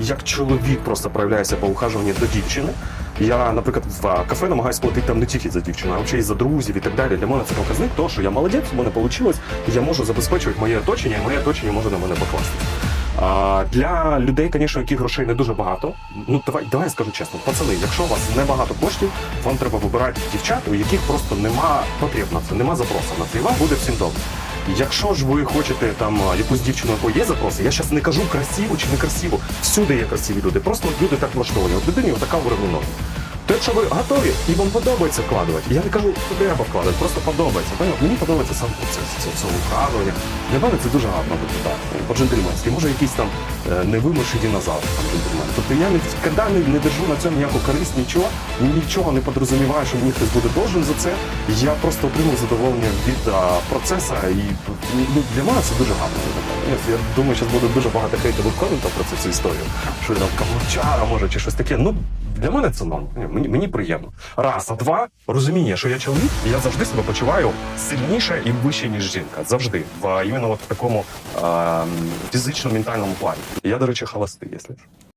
як чоловік, просто проявляєшся по ухажуванню до дівчини. Я, наприклад, в кафе намагаюся платити там не тільки за дівчину, а ще й за друзів і так далі. Для мене це показник того, що я молодець, у мене вийшло, я можу забезпечувати моє оточення, і моє оточення може на мене покласти. А, для людей, звісно, яких грошей не дуже багато. Ну давай, давай я скажу чесно, пацани, якщо у вас небагато коштів, вам треба вибирати дівчат, у яких просто нема потреб на це, нема запросу на це, і вам буде всім добре. Якщо ж ви хочете там якусь дівчину, яку є запроси, я зараз не кажу красиво чи не красиво. Всюди є красиві люди. Просто люди так влаштовані. От людині така норм. То якщо ви готові і вам подобається вкладувати, я не кажу, що треба вкладати, просто подобається. Мені подобається сам процес цього, вкладування. Для мене це дуже гарно виглядає. По-джентльменськи. Може якийсь там е, невимушені назад джентльмен. Тобто я ніколи не, не держу на цьому ніяку користь, нічого, нічого не подрозуміваю, що мені хтось буде должен за це. Я просто отримую задоволення від а, процесу і ну, для мене це дуже гарно виглядає. Я, думаю, зараз буде дуже багато хейтових коментів про цю всю історію. Що я там каблучара може чи щось таке. Ну для мене це норм. Ні, Мені, мені приємно. Раз, а два розуміння, що я чоловік, і я завжди себе почуваю сильніше і вище, ніж жінка. Завжди. В іменно в такому е, фізично-ментальному плані. Я, до речі, холостий, якщо. що.